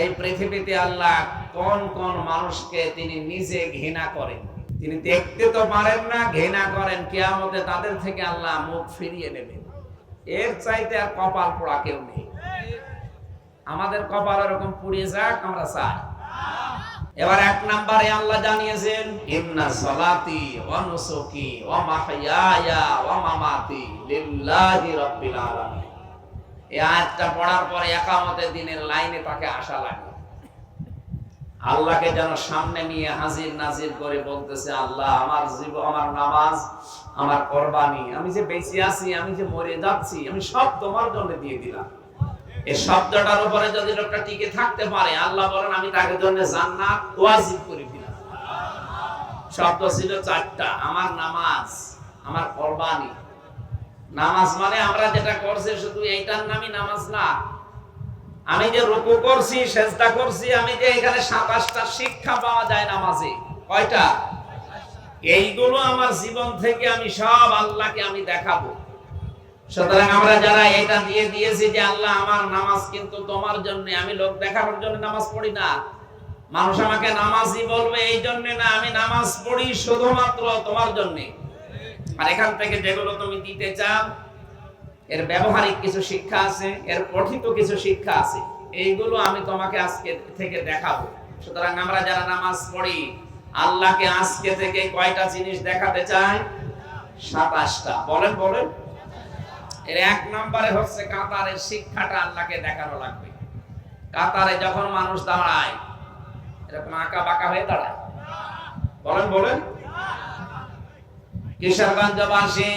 এই পৃথিবীতে আল্লাহ কোন কোন মানুষকে তিনি নিজে ঘৃণা করেন। তিনি দেখতে তো পারেন না, ঘৃণা করেন। কেয়ামতে তাদের থেকে আল্লাহ মুখ ফিরিয়ে নেবেন। এর চাইতে আর কপাল পোড়া কেউ নেই। আমাদের কপাল এরকম পুড়িয়ে যাক, আমরা চাই। এবার এক নম্বরে আল্লাহ জানিয়েছেন, ইন্না সলাতি ওয়া নুসুকি ওয়া লিল্লাহি রাব্বিল আলামিন। আয়াতটা পড়ার একামতের দিনের লাইনে তাকে লাগে আল্লাহকে যেন সামনে নিয়ে হাজির নাজির করে বলতেছে, আল্লাহ, আমার জীব, আমার নামাজ, আমার কোরবানি, আমি যে বেঁচে আছি, আমি যে মরে যাচ্ছি, আমি সব তোমার জন্য দিয়ে দিলাম। এই শব্দটার উপরে যদি লোকটা টিকে থাকতে পারে, আল্লাহ বলেন, আমি তাকে জন্য জান্নাত ওয়াজিব করে দিলাম। শব্দ ছিল চারটা, আমার নামাজ, আমার কোরবানি নামাজ মানে আমরা যেটা করছি শুধু এইটার নামই নামাজ না। আমি যে রুকু করছি, সেজদা করছি, আমি যে এখানে সাতাশটা শিক্ষা পাওয়া যায় নামাজে। কয়টা? এইগুলো আমার জীবন থেকে আমি সব আল্লাহকে আমি দেখাবো। সুতরাং আমরা যারা এটা দিয়ে দিয়েছি যে আল্লাহ আমার নামাজ কিন্তু তোমার জন্য, আমি লোক দেখানোর জন্য নামাজ পড়ি না। মানুষ আমাকে নামাজি বলবে, এই জন্য না, আমি নামাজ পড়ি শুধুমাত্র তোমার জন্য। আর এখান থেকে যেগুলো তুমি দিতে চাও, এর ব্যবহারিক কিছু শিক্ষা আছে, এর পঠিত কিছু শিক্ষা আছে, এইগুলো আমি তোমাকে আজকে থেকে দেখাবো। সুতরাং আমরা যারা নামাজ পড়ি, আল্লাহকে আজকে থেকে কয়টা জিনিস দেখাতে চাই? সাতাশটা। বলেন বলেন। এর এক নম্বরে হচ্ছে কাতারের শিক্ষাটা আল্লাহকে দেখানো লাগবে। কাতারে যখন মানুষ দাঁড়ায়, এরকম আঁকা বাঁকা হয়ে দাঁড়ায়। বলেন বলেন। কিশোরগঞ্জবাসী,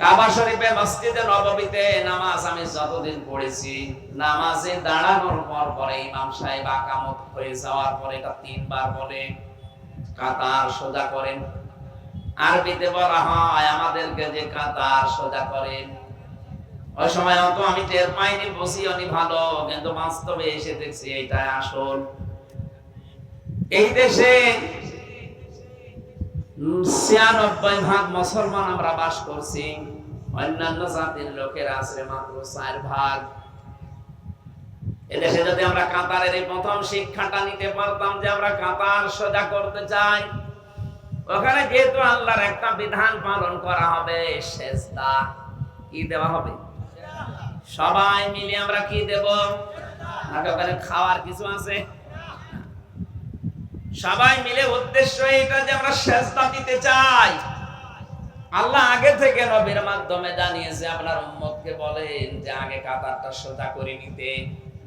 কাবা শরীফে মসজিদে নববীতে নামাজ আমি যতদিন পড়েছি, নামাজে দাঁড়ানোর পর পরে ইমাম সাহেব আকামত হয়ে যাওয়ার পরে এটা তিনবার বলে, কাতার সোজা করেন। আরবিতে বলা হয় আমাদেরকে যে কাতার সোজা করেন ওই সময় অত আমি টের পাইনি বসিওনি ভালো, কিন্তু বাস্তবে এসে দেখছি এইটাই আসল। এই দেশে ভাগ মুসলমান আমরা বাস করছি। অন্যান্য জাতির আছে মাত্র চার ভাগ। এদেশে যদি আমরা কাতারের এই প্রথম শিক্ষাটা নিতে পারতাম যে আমরা কাতার সোজা করতে চাই, ওখানে যেহেতু আল্লাহর একটা বিধান পালন করা হবে, সেজদা কি দেওয়া হবে? সবাই মিলে আমরা কি দেব? নাকি ওখানে খাওয়ার কিছু আছে? সবাই মিলে উদ্দেশ্য এটা যে আমরা সেজদা দিতে চাই। আল্লাহ আগে থেকে নবীর মাধ্যমে জানিয়েছে, আপনার উম্মতকে বলেন যে আগে কাতারটা সোজা করে নিতে।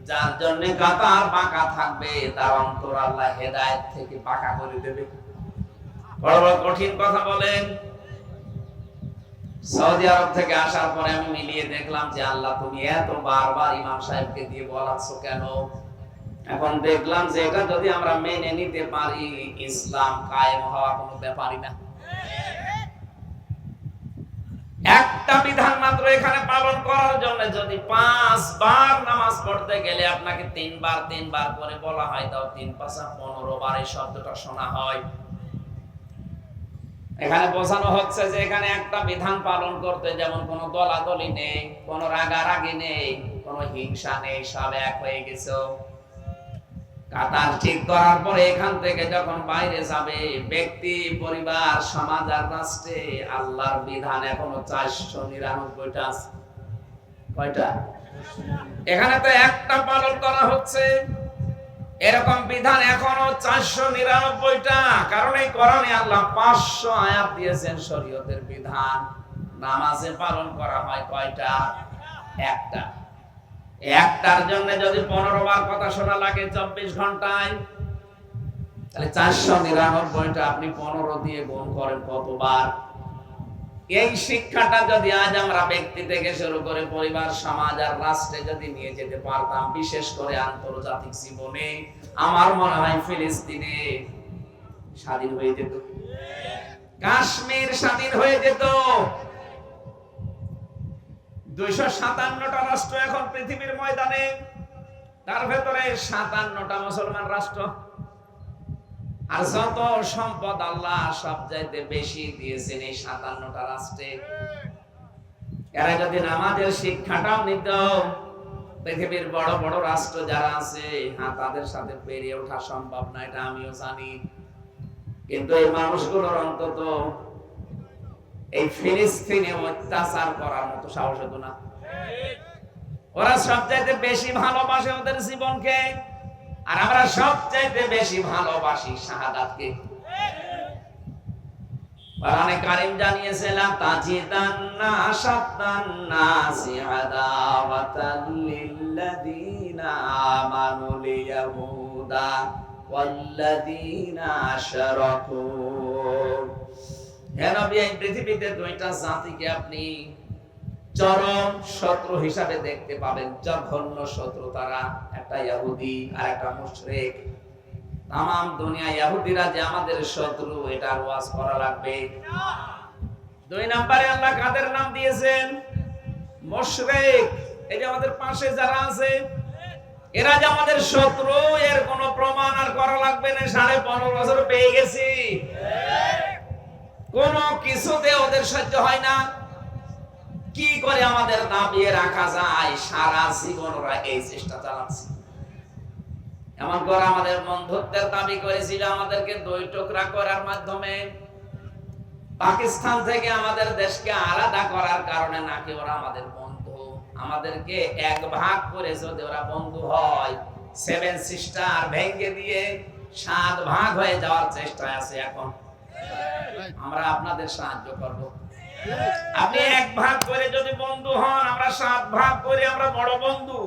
যার জন্য কাতার বাঁকা থাকবে, তার অন্তর আল্লাহ হেদায়েত থেকে বাঁকা করে দেবে। বড় বড় কঠিন কথা বলেন। সৌদি আরব থেকে আসার পরে আমি মিলিয়ে দেখলাম যে আল্লাহ তুমি এত বারবার ইমাম সাহেবকে দিয়ে বলাচ্ছ কেন? এখন দেখলাম যে এটা যদি আমরা মেনে নিতে পারি, ইসলাম কায়েম হওয়া কোনো ব্যাপারই না। একটা বিধান মাত্র এখানে পালন করার জন্য যদি পাঁচবার নামাজ পড়তে গেলে আপনাকে তিনবার তিনবার করে বলা হয়, তাও তিন পাঁচা পনেরো বার এই শব্দটা শোনা হয়। এখানে বোঝানো হচ্ছে যে এখানে একটা বিধান পালন করতে যেমন কোন দলাদলি নেই, কোন রাগারাগি নেই, কোন হিংসা নেই, সব এক হয়ে গেছে। কাতার ঠিক করার পরে এখান থেকে যখন বাইরে যাবে, ব্যক্তি, পরিবার, সমাজ আর রাষ্ট্রে আল্লাহর বিধান এখনও চারশো নিরানব্বইটা আছে। কয়টা? এখানে তো একটা পালন করা হচ্ছে। এরকম বিধান এখনও চারশো নিরানব্বইটা। কারণ এই কোরআনে আল্লাহ পাঁচশো আয়াত দিয়েছেন শরীয়তের বিধান। নামাজে পালন করা হয় কয়টা? একটা। একটার জন্য যদি পনেরো বার কথা শোনা লাগে চব্বিশ ঘন্টায়, তাহলে চারশো নিরানব্বইটা আপনি পনেরো দিয়ে গুণ করেন কতবার? এই শিক্ষাটা যদি আজ আমরা ব্যক্তি থেকে শুরু করে পরিবার, সমাজ আর রাষ্ট্রে যদি নিয়ে যেতে পারতাম, বিশেষ করে আন্তর্জাতিক জীবনে, আমার মনে হয় ফিলিস্তিনে স্বাধীন হয়ে যেত। কাশ্মীর স্বাধীন হয়ে যেত। দুইশো রাষ্ট্র এখন পৃথিবীর ময়দানে। তার ভেতরে সাতান্নটা মুসলমান রাষ্ট্র। আর যত সম্পদ আল্লাহ সব চাইতে বেশি দিয়েছেন এই সাতান্নটা রাষ্ট্রে। এরা যদি নামাজের শিক্ষাটাও নিত, পৃথিবীর বড় বড় রাষ্ট্র যারা আছে হ্যাঁ তাদের সাথে পেরিয়ে ওঠা সম্ভব না, এটা আমিও জানি। কিন্তু এই মানুষগুলোর অন্তত এই ফিলিস্তিনে অত্যাচার করার মতো সাহস হতো না। ওরা সবচাইতে বেশি ভালোবাসে ওদের জীবনকে, আর আমরা সবচাইতে বেশি ভালোবাসি শাহাদাতকে। কোরআনে কারীম জানিয়েছে, লা তাজিদান্না আশাদ্দান্না সিআদাওয়াতাল লিল্লাযীনা আমানুল ইয়াহুদা ওয়াল্লাযীনা আশরাকু। হে নবী এই পৃথিবীতে দুইটা জাতিকে আপনি চরম শত্রু হিসাবে দেখতে পাবেন। জঘন্য শত্রু তারা, একটা ইহুদি আর একটা তাম দুনিয়া ইহুদিরা যে আমাদের শত্রু এটা ওয়াজ করা লাগবে। দুই নম্বরে আল্লাহ কাদের নাম দিয়েছেন? মুশরিক। এই যে আমাদের পাশে যারা আছে, এরা যে আমাদের শত্রু, এর কোনো প্রমাণ আর করা লাগবে না। সাড়ে পনেরো বছর পেয়ে গেছি। কোন কিছুতে ওদের সহ্য হয় না। কি করে আমাদের দাবিয়ে রাখা যায়? সারা জীবন ওরা এই চেষ্টা চালাচ্ছে। এমন করে আমাদের বন্ধুত্বের দাবি করেছিল আমাদেরকে দুই টুকরা করার মাধ্যমে। পাকিস্তান থেকে আমাদের দেশকে আলাদা করার কারণে নাকি ওরা আমাদের বন্ধু। আমাদেরকে এক ভাগ করে যদি ওরা বন্ধু হয় সেভেন সিস্টার ভেঙে দিয়ে সাত ভাগ হয়ে যাওয়ার চেষ্টায় আছে এখন। আমরা আপনাদের সাহায্য করব। আপনি এক ভাগ করে যদি বন্ধু হন, আমরা সাত ভাগ করে আমরা বড় বন্ধু।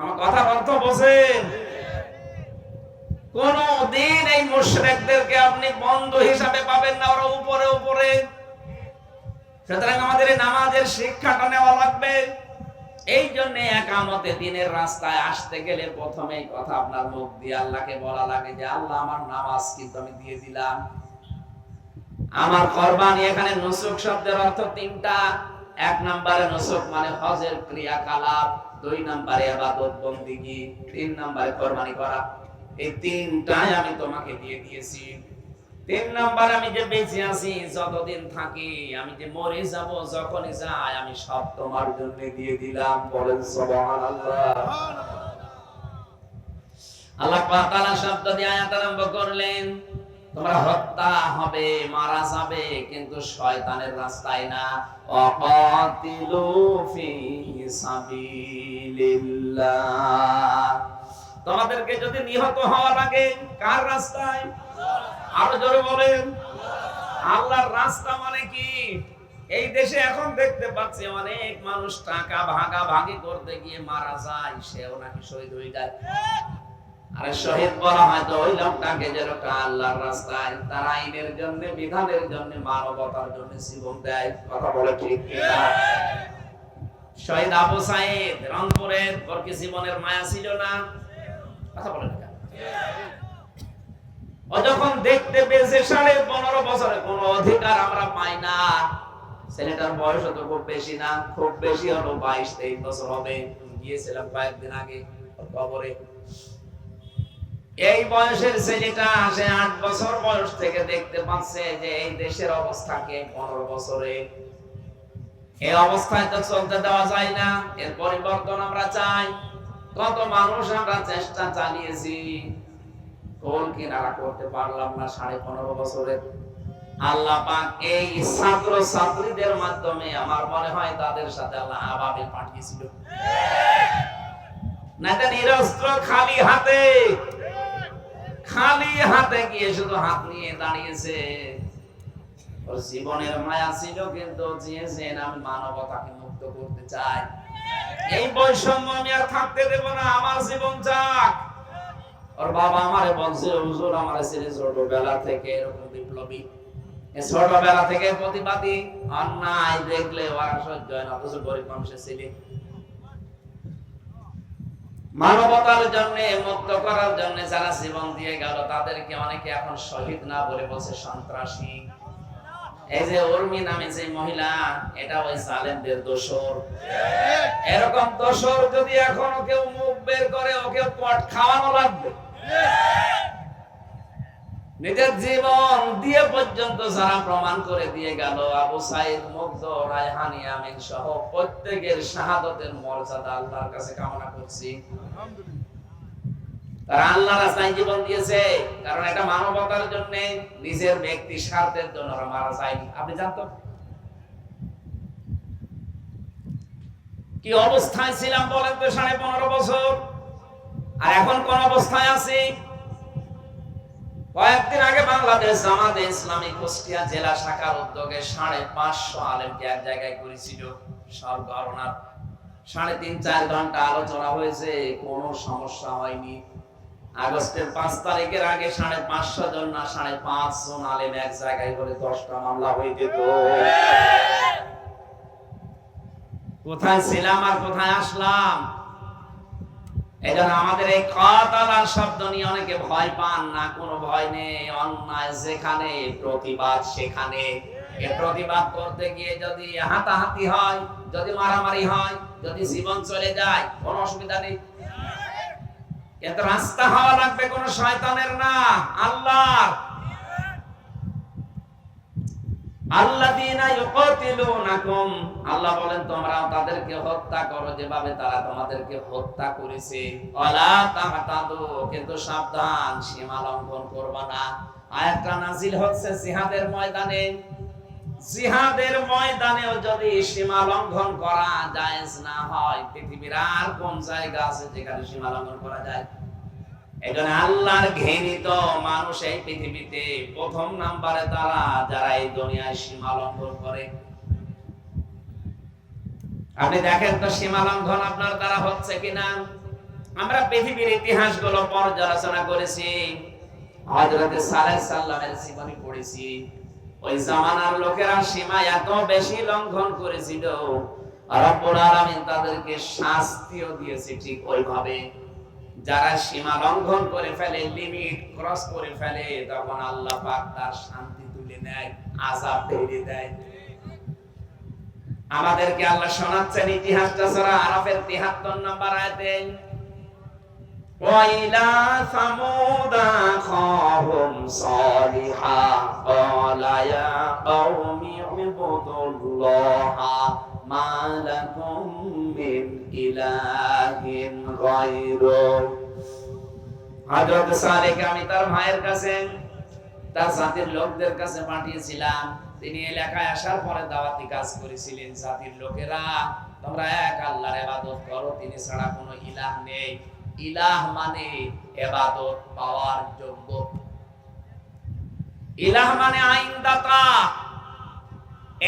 আমার কথা অর্থ কোন দিন এই মুশরিকদেরকে আপনি বন্ধু হিসাবে পাবেন না, ওরা উপরে উপরে। সুতরাং আমাদের নামাজের শিক্ষাটা নেওয়া লাগবে। এই জন্য একামতে দিনের রাস্তায় আসতে গেলে প্রথমে কথা আপনার মুখ দিয়ে আল্লাহকে বলা লাগে যে, আল্লাহ, আমার নামাজ কিন্তু আমি দিয়ে দিলাম। আমার কোরবানি এখানে নুসুক শব্দের অর্থ তিনটা। এক নম্বরে নুসুক মানে হজের ক্রিয়াকলাপ, দুই নম্বরে আবাদত বন্দিগি তিন নম্বরে কোরবানি করা। এই তিনটাই আমি তোমাকে দিয়ে দিয়েছি। তিন নাম্বার আমি যে বেঁচে আছি, যতদিন থাকি, আমি যে মরে যাব, যখনই যাই, আমি সব তোমার জন্য দিয়ে দিলাম। বলেন সুবহানাল্লাহ। আল্লাহ পাক তাআলা শব্দ দিয়ে আয়াত আরম্ভ করলেন, তোমরা হত্যা হবে, মারা যাবে, কিন্তু শয়তানের রাস্তায় না। অকাতিলু ফি সাবিলিল্লাহ। তোমাদেরকে যদি নিহত হওয়া লাগে কার রাস্তায়? আরও জোরে বলেন। আল্লাহর রাস্তা মানে কি? এই দেশে এখন দেখতে পাচ্ছি অনেক মানুষ টাকা ভাগা ভাগি করতে গিয়ে মারা যায়, সেও নাকি শহীদ হয়ে যায়। আরে শহীদ বলা হয় তো, ওই লোকটাকে যে আল্লাহর রাস্তায় তার আইনের জন্য, বিধানের জন্য, মানবতার জন্য জীবন দেয়। কথা বলে ঠিক শহীদ আবু সাইদ, রংপুরের ওর জীবনের মায়া ছিল না? কথা বলে না? যখন দেখতে পেয়েছে সাড়ে পনেরো বছরে কোন অধিকার আমরা পাই না। ছেলেটার বয়স তো খুব বেশি না, খুব বেশি হলো বাইশ তেইশ বছর হবে। গিয়েছিলাম কয়েকদিন আগে কবরে। এই বয়সের ছেলেটা সে আট বছর বয়স থেকে দেখতে পাচ্ছে যে এই দেশের অবস্থাকে পনেরো বছরে। এই অবস্থায় তো চলতে দেওয়া যায় না, এর পরিবর্তন আমরা চাই। কত মানুষ আমরা চেষ্টা চালিয়েছি। কোন কিনারা করতে পারলাম না সাড়ে পনেরো বছরের আল্লাহ এই ছাত্র ছাত্রীদের মাধ্যমে আমার মনে হয় তাদের সাথে আল্লাহ আবাবিল পাঠিয়েছিল। খালি হাতে খালি হাতে গিয়ে শুধু হাত নিয়ে দাঁড়িয়েছে। ওর জীবনের মায়া ছিল কিন্তু আমি মানবতাকে মুক্ত করতে চাই এই বৈষম্য আমি আর থাকতে দেব না, আমার জীবন যাক। ওর বাবা আমারে বলছে, হুজুর, আমার ছেলে ছোটবেলা থেকে এরকম বিপ্লবী। ছোটবেলা থেকে প্রতিবাদী। অন্যায় দেখলে ওরা সহ্য হয় না, অথচ গরিব মানুষের ছেলে। মানবতার জন্য, মুক্ত করার জন্য যারা জীবন দিয়ে গেল, তাদেরকে অনেকে এখন শহীদ না বলে বলছে সন্ত্রাসী। এই যে উর্মি নামে যে মহিলা, এটা ওই জালেমদের দোসর এরকম দোষর যদি এখনও কেউ মুখ বের করে ওকে পট খাওয়ানো লাগবে। নিজের জীবন দিয়ে পর্যন্ত যারা প্রমাণ করে দিয়ে গেল, আবু সাইদ, মুগ্ধ, রায়হানি, আমিন সহ প্রত্যেকের শাহাদতের মর্যাদা আল্লাহর কাছে কামনা করছি। তারা রাস্তায় জীবন দিয়েছে, কারণ এটা মানবতার জন্য নিজের ব্যক্তি স্বার্থের জন্য মারা যায়নি। আপনি জানতো কি অবস্থায় ছিলাম বলেন তো সাড়ে পনেরো বছর? আর এখন কোন অবস্থায় আছি? কয়েকদিন আগে বাংলাদেশ জামাতে ইসলামী কুষ্টিয়া জেলা শাখার উদ্যোগে সাড়ে পাঁচশো আলেমকে এক জায়গায় করেছিল সব গণনার সাড়ে তিন চার ঘণ্টা আলোচনা হয়েছে, কোনো সমস্যা হয়নি। আগস্টের পাঁচ তারিখের আগে সাড়ে পাঁচশো জন না, সাড়ে পাঁচ জন আলেম এক জায়গায় করে দশটা মামলা হয়ে যেত। কোথায় ছিলাম আর কোথায় আসলাম? আমাদের এই কতালার শব্দ নিয়ে অনেকে ভয় পান না, কোনো ভয় নেই, অন্যায় যেখানে, প্রতিবাদ সেখানে। এ প্রতিবাদ করতে গিয়ে যদি হাতাহাতি হয়, যদি মারামারি হয়, যদি জীবন চলে যায়, কোনো অসুবিধা নেই। কিন্তু রাস্তা হওয়া লাগবে কোনো শয়তানের না, আল্লাহর। আল্লাহ বলেন তোমরা তাদেরকে হত্যা করো, যেভাবে তারা তোমাদেরকে হত্যা করেছে। কিন্তু সাবধান, সীমা লঙ্ঘন করবা না। আয়াতটা নাজিল হচ্ছে জিহাদের ময়দানে। জিহাদের ময়দানেও যদি সীমা লঙ্ঘন করা জায়েজ না হয়, পৃথিবীর আর কোন জায়গা আছে যেখানে সীমা লঙ্ঘন করা যায়? আল্লাহর ঘৃণিত মানুষ এই পৃথিবীতে প্রথম নাম্বারে তারা, যারা এই দুনিয়ায় সীমা লঙ্ঘন করে। আপনি দেখেন তো সীমা লঙ্ঘন আপনার দ্বারা হচ্ছে কিনা? আমরা পৃথিবীর পর্যালোচনা করেছি, হযরতে সাল্লামের জীবনী পড়েছি। ওই জামানার লোকেরা সীমা এত বেশি লঙ্ঘন করেছিল তাদেরকে শাস্তিও দিয়েছে ঠিক ওইভাবে। যারা সীমা লঙ্ঘন করে ফেলে লিমিট ক্রস করে ফেলে, তখন আল্লাহ পাক তার শান্তি তুলে নেয় আজাব ধরে দেয়। আমাদেরকে আল্লাহ শোনাচ্ছেন ইতিহাসটা সরা আরাফের 73 নম্বর আয়াতে, ওয়াইলা সামুদা খাহুম সালিহা ক্বালা কওমি ইবুদুল্লাহ। ما لكم من إله غيره হযরত সালেহকে আমি তার ভাইয়ের কাছে তার জাতির লোকদের কাছে পাঠিয়েছিলাম তিনি এলাকায় আসার পরে দাওয়াতি কাজ করেছিলেন জাতির লোকেরা তোমরা এক আল্লাহর ইবাদত করো তিনি ছাড়া কোনো ইলাহ নেই ইলাহ মানে ইবাদত পাওয়ার যোগ্য ইলাহ মানে আইনদাতা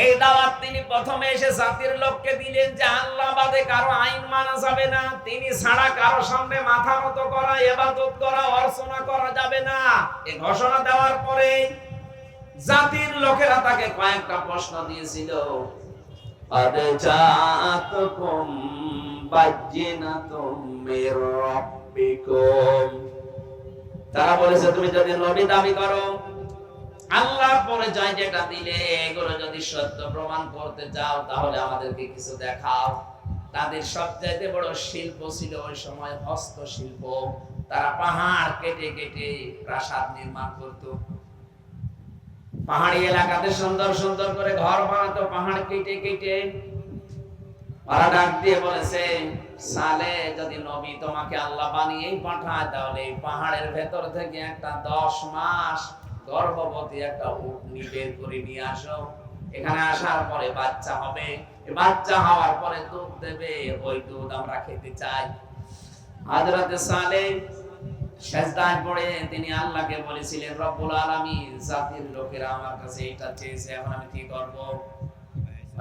এই দাওয়াত তিনি প্রথমে এসে জাতির লোককে দিলেন যে আল্লাহ বাদে কারও আইন মানা যাবে না, তিনি ছাড়া কারও সামনে মাথা মতো করা ইবাদত করা, অর্চনা করা যাবে না। এই ঘোষণা দেওয়ার পরে জাতির লোকেরা তাকে কয়েকটা প্রশ্ন দিয়েছিল। তারা বলেছে, তুমি যদি নবী দাবি করো আল্লাহর পরিচয় যেটা দিলে, এগুলো যদি সত্য প্রমাণ করতে চাও, তাহলে আমাদেরকে কিছু দেখাও। তাদের সবচাইতে বড় শিল্প ছিল ওই সময় হস্তশিল্প। তারা পাহাড় কেটে কেটে প্রাসাদ নির্মাণ করত। পাহাড়ি এলাকাতে সুন্দর সুন্দর করে ঘর বানাতো, পাহাড় কেটে কেটে। ওরা ডাক দিয়ে বলেছে, সালে যদি নবী তোমাকে আল্লাহ বানিয়েই পাঠায়, তাহলে পাহাড়ের ভেতর থেকে একটা দশ মাস গর্ভবতী একটা উটনি বের করে নিয়ে আসো। এখানে আসার পরে বাচ্চা হবে। বাচ্চা হওয়ার পরে দুধ দেবে, ওই দুধ আমরা খেতে চাই। হাজরাতে সালে সেজদায় পড়ে তিনি আল্লাহকে বলেছিলেন, রব্বুল আলামিন, জাতির লোকেরা আমার কাছে এটা চেয়েছে, এখন আমি কি করব?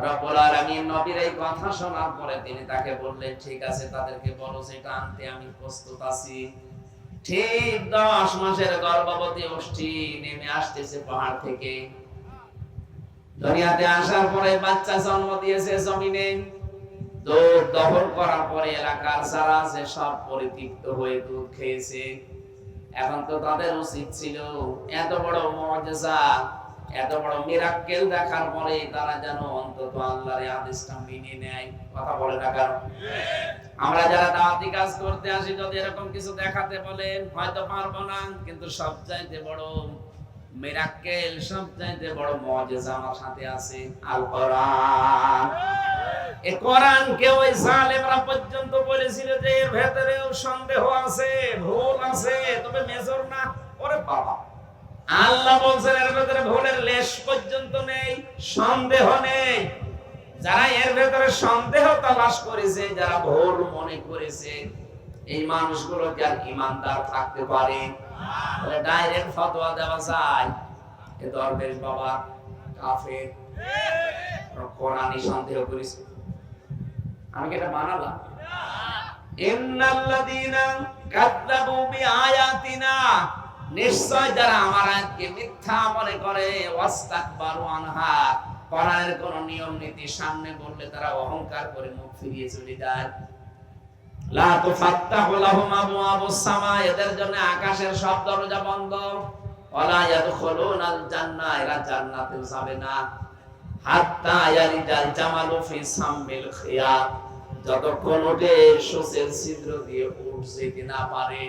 রব্বুল আলামিন নবীর এই কথা শোনার পরে তিনি তাকে বললেন, ঠিক আছে, তাদেরকে বলো সেটা আনতে আমি প্রস্তুত আছি। ঠিক দশ মাসের গর্ভবতী অষ্টি নেমে আসতেছে পাহাড় থেকে। দুনিয়াতে আসার পরে বাচ্চা জন্ম দিয়েছে জমিনে। দুধ দহন করার পরে এলাকার যারা আছে সব পরিতৃপ্ত হয়ে দুধ খেয়েছে। এখন তো তাদের উচিত ছিল এত বড় মজেজা এত বড় মিরাক্কেল দেখার পরে তারা যেন অন্তত আল্লাহর আদেশটা মেনে নেয়। কথা বলে না কারণ আমরা যারা দাওয়াতি কাজ করতে আসি, যদি এরকম কিছু দেখাতে বলেন হয়তো পারব না। কিন্তু সবচাইতে বড় সবচাইতে বড় আমার সাথে আছে আল কোরআন এ কোরআনকে ওই জালেমরা পর্যন্ত বলেছিল যে এর ভেতরেও সন্দেহ আছে, ভুল আছে, তবে মেজর না। ওরে বাবা। আল্লাহ বলছেন, এর ভেতরে ভুলের লেশ পর্যন্ত নেই, সন্দেহ নেই। যারা এর ভেতরে সন্দেহ তালাশ করেছে, যারা ভুল মনে করেছে, এই মানুষগুলো কি আর ইমানদার থাকতে পারে। ডাইরেক্ট ফতোয়া দেওয়া যায়। এ দরবেশ বাবা কাফের। কোরআনই সন্দেহ করেছে। আমি কি এটা নিশ্চয় যারা আমার মিথ্যা মনে করে, ওয়াস্তাকবারু আনহা। কোরআনের কোন নিয়ম নীতি সামনে বললে তারা অহংকার করে মুখ ফিরিয়ে চলে যায়। লা এদের জন্য আকাশের সব দরজা বন্ধ। এরা যাবে না। হাত্তা জামালু ফি যতক্ষণ সূচের ছিদ্র দিয়ে উঠ যেতে না পারে।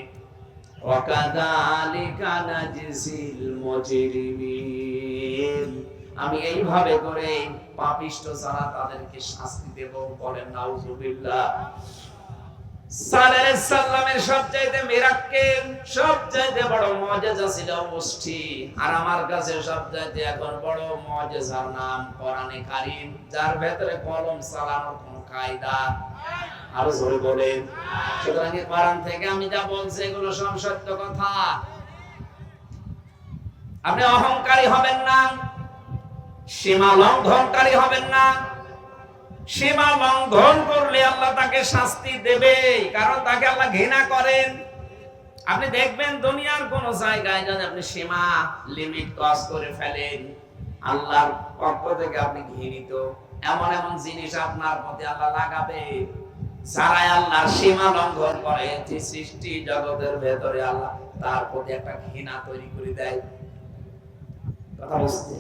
মুজরিমিন। আমি এইভাবে করে পাপিষ্ঠ যারা তাদেরকে শাস্তি দেব বলেন, নাউজুবিল্লাহ। যার ভেতরে কলম কায়দা। সুতরাং থেকে আমি যা বলছি, এগুলো সব সত্য কথা। আপনি অহংকারী হবেন না। সীমা লঙ্ঘনকারী হবেন না। সীমা লঙ্ঘন করলে আল্লাহ তাকে শাস্তি দেবে, কারণ তাকে আল্লাহ ঘৃণা করেন। আপনি দেখবেন দুনিয়ার কোন জায়গায় যদি আপনি সীমা লিমিট ক্রস করে ফেলেন, আল্লাহর পক্ষ থেকে আপনি ঘৃণিত। এমন এমন জিনিস আপনার প্রতি আল্লাহ লাগাবে যারা আল্লাহর সীমা লঙ্ঘন করে, যে সৃষ্টি জগতের ভেতরে আল্লাহ তার প্রতি একটা ঘৃণা তৈরি করে দেয়। কথা বুঝতে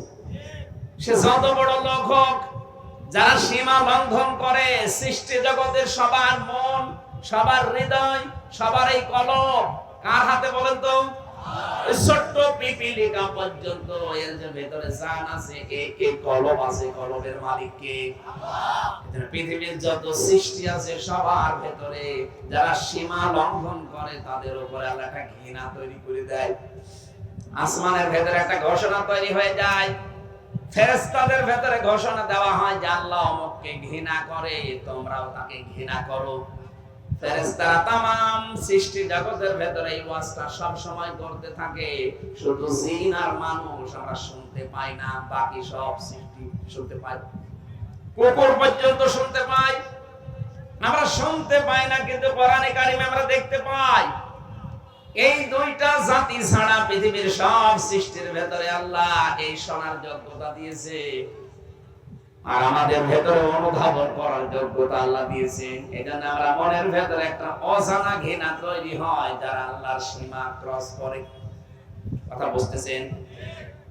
সে যত বড় লোক হোক, যারা সীমা লঙ্ঘন করে, সৃষ্টি জগতের সবার মন, সবার হৃদয়, সবার এই কলম, কার হাতে বলেন তো? ছোট্ট পিপিলিকা পর্যন্ত এর যে ভেতরে জান আছে কলম আছে কলমের মালিক কে পৃথিবীর যত সৃষ্টি আছে, সবার ভেতরে যারা সীমা লঙ্ঘন করে, তাদের উপরে একটা ঘৃণা তৈরি করে দেয়। আসমানের ভেতরে একটা ঘোষণা তৈরি হয়ে যায় ফেরেশতাদের ভেতরে ঘোষণা দেওয়া হয় যে আল্লাহ অমুককে ঘৃণা করে, তোমরাও তাকে ঘৃণা করো। ফেরেশতারা তামাম সৃষ্টি জগতের ভেতরে এই ওয়াজটা সব সময় করতে থাকে। শুধু জিন আর মানুষ আমরা শুনতে পাই না, বাকি সব সৃষ্টি শুনতে পাই। কুকুর পর্যন্ত শুনতে পাই। আমরা শুনতে পাই না, কিন্তু কোরআনে কারিমে আমরা দেখতে পাই। এই দুইটা জাতি ছাড়া পৃথিবীর সব সৃষ্টির ভেতরে আল্লাহ এই শোনার যোগ্যতা দিয়েছে। আর আমাদের ভেতরে অনুধাবন করার যোগ্যতা আল্লাহ দিয়েছে এজন্য আমরা মনের ভেতরে একটা অজানা ঘৃণা তৈরি হয় যারা আল্লাহর সীমা ক্রস করে। কথা বুঝতেছেন?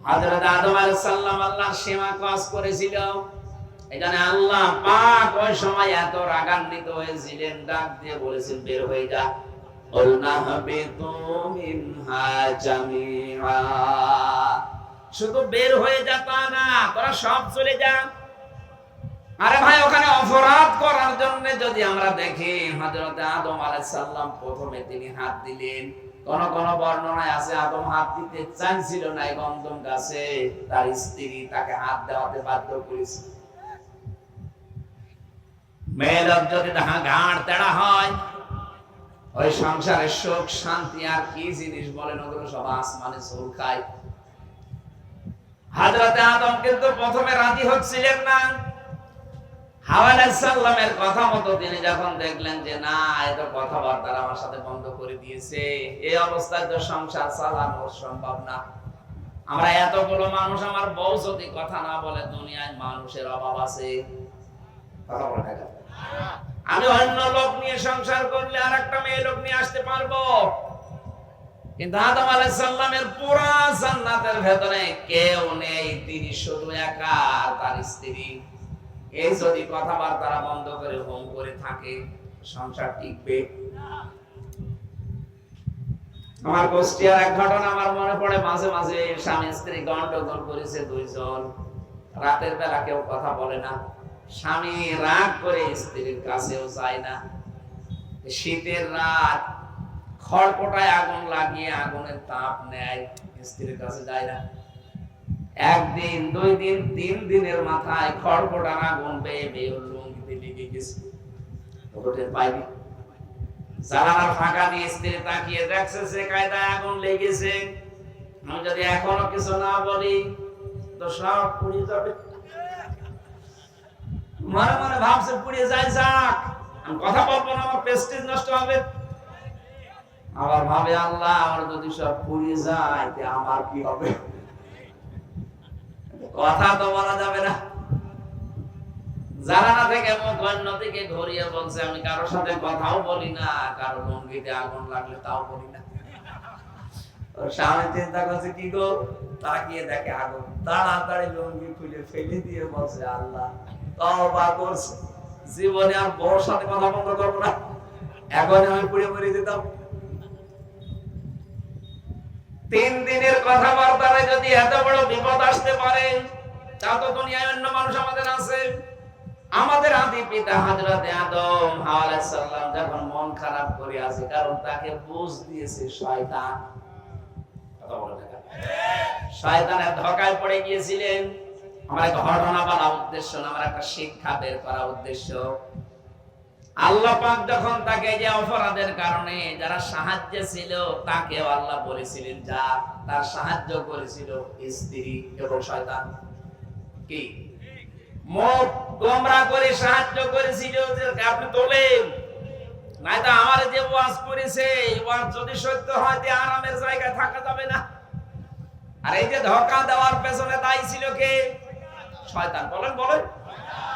হযরত আদম আলাইহিস সালাম আল্লাহর সীমা ক্রস করেছিল। এখানে আল্লাহ পাক ওই সময় এত রাগান্বিত হয়েছিলেন, ডাক দিয়ে বলেছেন, বের হয়ে যা। قلنا اهبطوا منها جميعا শুধু বের হয়ে যা তা না তোরা সব চলে যা আরে ভাই ওখানে অপরাধ করার জন্য যদি আমরা দেখি হযরত আদম আলাইহিস সালাম প্রথমে তিনি হাত দিলেন কোন কোন বর্ণনায় আছে আদম হাত দিতে চাইছিল না এই গন্ধম গাছে তার স্ত্রী তাকে হাত দেওয়াতে বাধ্য করেছে মেয়ের যদি ঘাড় তেড়া হয় ওই সংসারের সুখ, শান্তি আর কি জিনিস বলেন, ওগুলো সব আসমানে খায়। হাজরাতে আদম কিন্তু প্রথমে রাজি হচ্ছিলেন না। কথা মতো তিনি যখন দেখলেন যে, না এত কথাবার্তা আমার সাথে বন্ধ করে দিয়েছে। এই অবস্থায় তো সংসার চালানো সম্ভব না। আমরা এতগুলো মানুষ, আমার বউ যদি কথা না বলে, দুনিয়ায় মানুষের অভাব আছে। কথা বলে আমি অন্য লোক নিয়ে সংসার করলে আর একটা মেয়ে লোক নিয়ে আসতে পারব। কিন্তু আদম পুরা ভেতরে কেউ নেই, তিনি শুধু একা, তার স্ত্রী। এই যদি কথাবার্তা বন্ধ করে হোম করে থাকে, সংসার টিকবে। আমার কুষ্টিয়ার এক ঘটনা আমার মনে পড়ে, মাঝে মাঝে স্বামী স্ত্রী গন্ডগোল করেছে দুইজন। রাতের বেলা কেউ কথা বলে না। স্বামী রাগ করে স্ত্রীর কাছেও যায় না। শীতের রাত, খড়পটায় আগুন লাগিয়ে আগুনের তাপ নেয়, স্ত্রীর কাছে যায় না। একদিন, দুই দিন, তিন দিনের মাথায় খড়পটার আগুন বেয়ে বেয়ে লুঙ্গিতে লেগে গেছে। ওদের পাইনি জানালার ফাঁকা দিয়ে স্ত্রী তাকিয়ে দেখছে সে কায়দায় আগুন লেগেছে। আমি যদি এখনও কিছু না বলি, তো সব পুড়িয়ে যাবে। মনে মনে ভাবছে, পুড়িয়ে যায় যাক। কথা বলব না, আমার প্রেস্টিজ নষ্ট হবে। আবার ভাবে, আল্লাহ, আমার যদি সব পুড়িয়ে যায় আমার কি হবে? কথা তো বলা যাবে না। থেকে মুখ অন্যদিকে ঘুরিয়ে বলছে, আমি সাথে কথাও বলি না কারও লঙ্গিতে আগুন লাগলে তাও বলি না। ওর স্বামী চিন্তা করছে, কি গো? তাকিয়ে দেখে আগুন। তাড়াতাড়ি লঙ্গি খুলে ফেলে দিয়ে বলছে, আল্লাহ জীবনে আর সাথে কথা বন্ধ করব না। এখন আমি পুড়ে মরে যেতাম। তিন দিনের যদি এত বড় বিপদ আসতে পারে আমাদের আদি পিতা হযরতে আদম যখন মন খারাপ করে আছে কারণ তাকে বুঝ দিয়েছে শয়তান। শয়তানের ধোকায় পড়ে গিয়েছিলেন। আমার ঘটনা বলা উদ্দেশ্য না, আমার একটা শিক্ষা বের করা উদ্দেশ্য। আল্লাহ পাক যখন তাকে যে অপরাধের কারণে যারা সাহায্যে ছিল, তাকেও আল্লাহ বলেছিলেন, যা তার সাহায্য করেছিল স্ত্রী এবং শয়তান। কি? মুখ গোমরা করে সাহায্য করেছিল যে আপনি তোলেন নাই তো আমার যে ওয়াজ করেছে ওয়াজ যদি সত্য হয় যে আরামের জায়গায় থাকা যাবে না। আর এই যে ধোকা দেওয়ার পেছনে দায়ী ছিল কে? শয়তান। বলেন বলেন।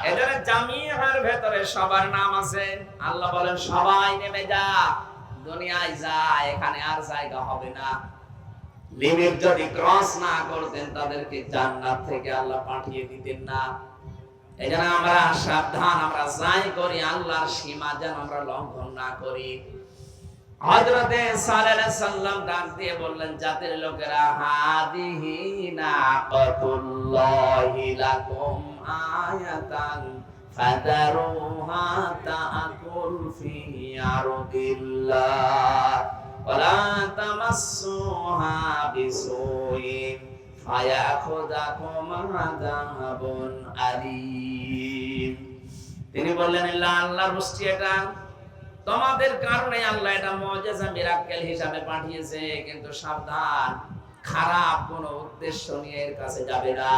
এজন্য জামিয়ার ভেতরে সবার নাম আছে। আল্লাহ বলেন, সবাই নেমে যা। দুনিয়ায় যা, এখানে আর জায়গা হবে না। লিমিট যদি ক্রস না করতেন, তাদেরকে জান্নাত থেকে আল্লাহ পাঠিয়ে দিতেন না। এই আমরা সাবধান, আমরা যাই করি, আল্লাহর সীমা যেন আমরা লঙ্ঘন না করি। সালেহ সাল্লাম ডাক দিয়ে বললেন, জাতির লোকেরা, হাদিহি নাকাতুল্লাহি লাকুম আয়াতান, ফাদারুহা তাকুল ফি আরদিল্লাহ, ওয়ালা তামাসসুহা বিসুইন, ফায়াখুযাকুম আযাবুন আলীম। তিনি বললেন আল্লাহ আল্লাহর রুষ্টি এটা তোমাদের কারণে আল্লাহ এটা মজেজা মিরাক্কেল হিসাবে পাঠিয়েছে, কিন্তু সাবধান, খারাপ কোন উদ্দেশ্য নিয়ে এর কাছে যাবে না।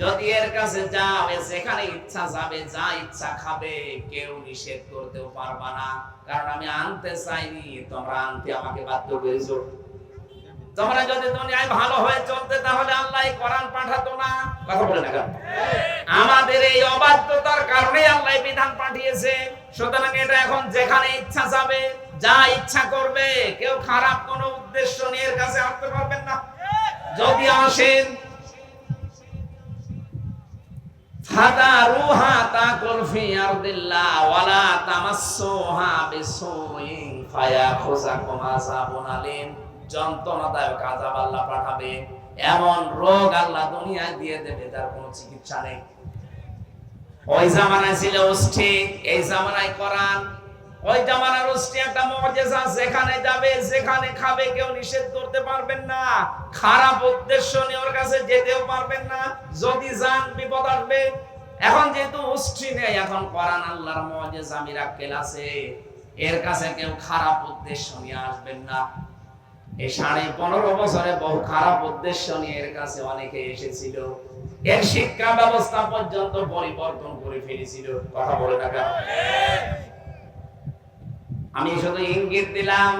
যদি এর কাছে যাবে, যেখানে ইচ্ছা যাবে, যা ইচ্ছা খাবে, কেউ নিষেধ করতেও পারবা না। কারণ আমি আনতে চাইনি, তোমরা আনতে আমাকে বাধ্য করেছ। তোমরা যদি দুনিয়ায় ভালো হয়ে চলতে, তাহলে আল্লাহ কোরআন পাঠাতো না? কথা বলে না আমাদের এই অবাধ্যতার কারণে আল্লাহ বিধান পাঠিয়েছে। সুতরাং এটা এখন যেখানে ইচ্ছা যাবে, যা ইচ্ছা করবে, কেউ খারাপ কোনো উদ্দেশ্য নিয়ে কাছে আসতে পারবেন না। যদি আসেন ফাদারুহা তাকুল ফি আরদিল্লাহ ওয়ালা তামাসসুহা বিসুইন ফায়াখুযাকুম আযাবুন আলীম। যন্ত্রণাদায়ক আযাব আল্লাহ পাঠাবে। এমন রোগ আল্লাহ দুনিয়ায় দিয়ে দেবে, যার কোনো চিকিৎসা নেই। ওই জামানায় ছিল উষ্ঠি এই জামানায় কোরআন। ওই জামানার উষ্ঠি একটা মুজিজা যেখানে যাবে, যেখানে খাবে, কেউ নিষেধ করতে পারবেন না। খারাপ উদ্দেশ্য নিয়ে ওর কাছে যেতেও পারবেন না। যদি যান, বিপদ আসবে। এখন যেহেতু উষ্ঠি নেই, এখন কোরআন আল্লাহর মুজিজা মিরাক্কেল আছে। এর কাছে কেউ খারাপ উদ্দেশ্য নিয়ে আসবেন না। এই সাড়ে পনেরো বছরে বহু খারাপ উদ্দেশ্য নিয়ে এর কাছে অনেকে এসেছিল। এর শিক্ষা ব্যবস্থা পর্যন্ত পরিবর্তন করে ফেলেছিল। কথা বলে না আমি শুধু ইঙ্গিত দিলাম,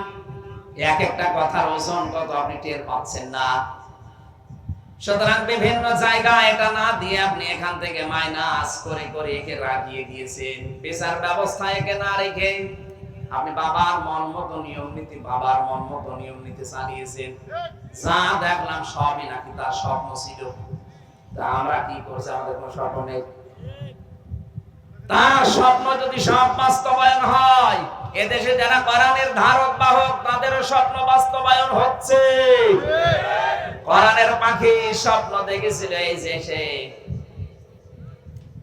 এক একটা কথার ওজন কত আপনি টের পাচ্ছেন না। সুতরাং বিভিন্ন জায়গা এটা না দিয়ে আপনি এখান থেকে মাইনাস করে করে একে রাগিয়ে দিয়েছেন। বিচার ব্যবস্থা একে না রেখে আপনি বাবার মন মতো নিয়ম নীতি, বাবার মন মতো নিয়ম নীতি চালিয়েছেন। যা দেখলাম সবই নাকি তার স্বপ্ন ছিল। তা আমরা কি করছি? আমাদের কোনো স্বপ্ন নেই। তার স্বপ্ন যদি সব বাস্তবায়ন হয়, এদেশে যারা কোরআনের ধারক, বাহক, তাদেরও স্বপ্ন বাস্তবায়ন হচ্ছে। কোরআনের পাখি স্বপ্ন দেখেছিল এই দেশে।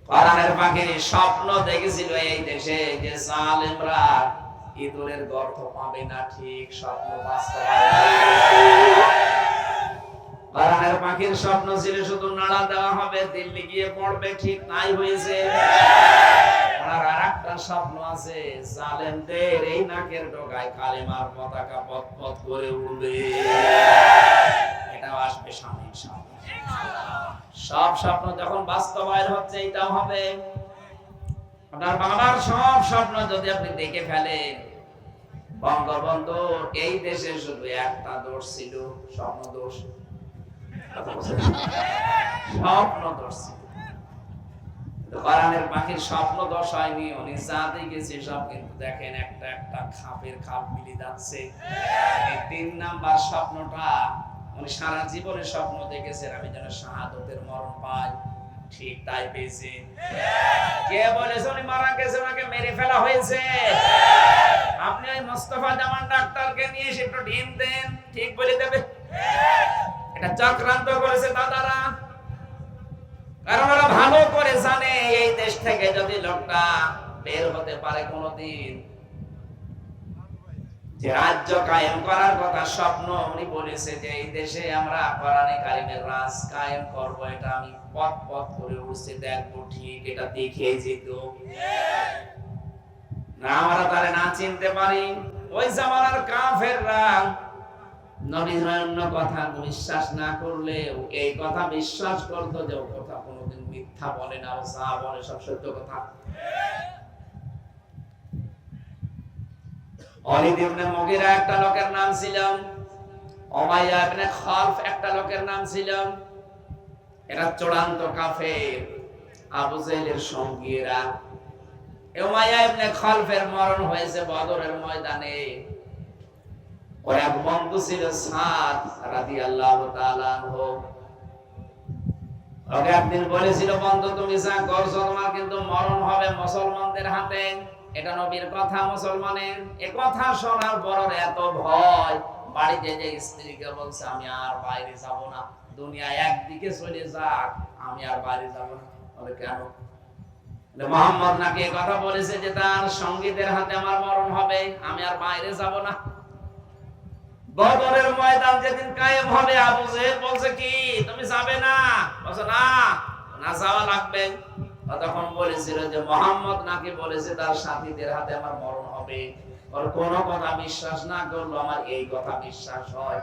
কোরআনের পাখি স্বপ্ন দেখেছিল এই দেশে যে জালেমরা ইঁদুরের গর্ত পাবে না ঠিক স্বপ্ন কোরআনের পাখির স্বপ্ন ছিল শুধু নাড়া দেওয়া হবে, দিল্লি গিয়ে পড়বে ঠিক নাই হয়েছে। আসবে। সব স্বপ্ন যখন বাস্তবায়ন হচ্ছে হবে। আপনার বাবার সব স্বপ্ন যদি আপনি দেখে ফেলেন বঙ্গবন্ধু এই দেশে শুধু একটা দোষ ছিল স্বপ্ন দোষ স্বপ্ন দোষ ছিল দেখেন, একটা একটা খাপের খাপ মিলে যাচ্ছে। তিন নাম্বার স্বপ্নটা, উনি সারা জীবনের স্বপ্ন দেখেছেন, আমি যেন শাহাদতের মরণ পাই। ঠিক তাই কে মারা গেছে ওনাকে মেরে ফেলা হয়েছে? আপনি ওই মোস্তফা জামান ডাক্তারকে নিয়ে একটু ঢিম দেন, ঠিক বলে দেবে। এটা চক্রান্ত করেছে দাদারা। কারণ ওরা ভালো করে জানে, এই দেশ থেকে যদি লোকটা বের হতে পারে কোনোদিন। যে রাজ্য কায়েম করার কথা স্বপ্ন উনি বলেছে যে এই দেশে আমরা কোরআনে কারিমের রাজ কায়েম করব, এটা আমি পথ পথ করে উঠছে, দেখব ঠিক, এটা দেখে যেত। না, আমরা তারে না চিনতে পারি। ওই জামানার কাফেররা নবীর কথা, বিশ্বাস না করলে এই কথা বিশ্বাস করতো যে কথা কোনোদিন মিথ্যা বলে না, ও যা বলে সব সত্য কথা। একটা লোকের নাম ছিল, উমাইয়া ইবনে খালফ একটা লোকের নাম ছিল। এরা চূড়ান্ত কাফের। আবু সঙ্গীরা। খালফের মরণ হয়েছে বদরের ময়দানে। ওর এক বন্ধু ছিল ওকে একদিন বলেছিল, বন্ধু, তুমি যা করছ তোমার কিন্তু মরণ হবে মুসলমানদের হাতে। এটা নবীর কথা মুসলমানের। এ কথা শোনার পর এত ভয়। বাড়িতে যে স্ত্রীকে বলছে, আমি আর বাইরে যাব না। দুনিয়া একদিকে চলে যাক, আমি আর বাইরে যাব না। বলে, কেন? মোহাম্মদ নাকি কথা বলেছে যে তার সঙ্গীদের হাতে আমার মরণ হবে, আমি আর বাইরে যাব না। বদরের ময়দান যেদিন কায়েম হবে, আবু জেহেল বলছে, কি? তুমি যাবে না? বলছে, না না যাওয়া লাগবে। তখন বলেছিল যে মোহাম্মদ নাকি বলেছে তার সাথীদের হাতে আমার মরণ হবে। ওর কোন কথা বিশ্বাস না করল, আমার এই কথা বিশ্বাস হয়।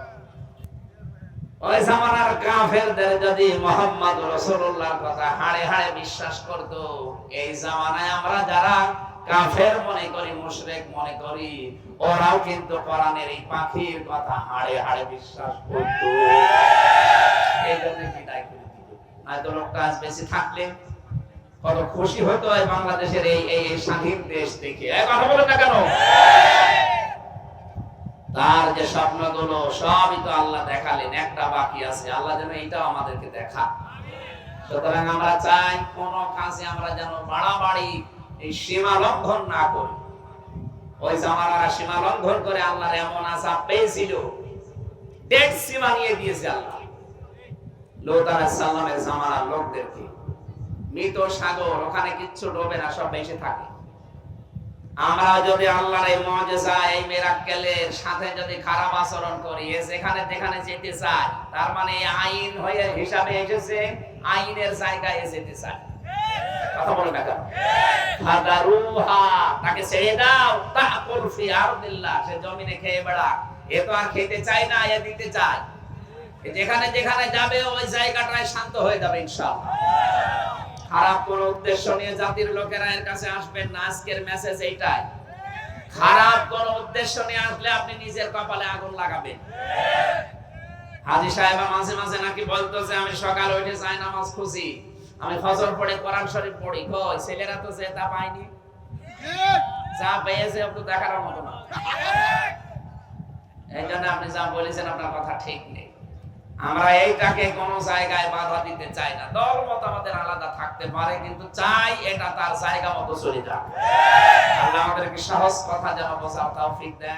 ওরাও কিন্তু এই পাখির কথা হাড়ে হাড়ে বিশ্বাস বেশি থাকলে কত খুশি হতো বাংলাদেশের এই এই স্বাধীন দেশ দেখে। কথা বলে না কেন? তার যে সবই তো আল্লাহ দেখালেন, একটা বাকি আছে। আল্লাহ যেন আমাদেরকে দেখা। সুতরাং আমরা চাই কোন কাজে আমরা যেন বাড়াবাড়ি এই সীমা লঙ্ঘন না করি। ওই জামানারা সীমা লঙ্ঘন করে আল্লাহর এমন আশা পেয়েছিল ডেড সীমা নিয়ে দিয়েছে আল্লাহ। লোত আলাইসাল্লামের জামানার লোকদেরকে। মৃত সাগর, ওখানে কিচ্ছু ডোবে না, সব বেঁচে থাকে। আমরা যদি আল্লাহর এই মুআজিজা এই মিরাক্কেলের সাথে যদি খারাপ আচরণ করি যেখানে যেখানে যেতে চাই তার মানে আইন হয়ে হিসাবে এসেছে, আইনের জায়গায় যেতে চাই যেখানে যেখানে যাবে, ওই জায়গাটায় শান্ত হয়ে যাবে ইনশাআল্লাহ। খারাপ কোন উদ্দেশ্য নিয়ে জাতির লোকেরা এর কাছে আসবেন না আজকের মেসেজ এইটাই। খারাপ কোন উদ্দেশ্য নিয়ে আসলে আপনি নিজের কপালে আগুন লাগাবেন। হাজি সাহেব মাঝে মাঝে নাকি বলতো যে আমি সকাল উঠে যাই নামাজ খুশি আমি ফজর পড়ে কোরআন শরীফ পড়ি। কই ছেলেরা তো যে তা পায়নি। যা পেয়েছে একটু দেখার মতো না। এই জন্য আপনি যা বলেছেন আপনার কথা ঠিক নেই। আমরা এইটাকে কোন জায়গায় বাধা দিতে চাই না। দল মত আমাদের আলাদা থাকতে পারে, কিন্তু চাই এটা তার জায়গা মতো চলে যাক। আমাদেরকে সহজ কথা যেন বোঝার তৌফিক দেয়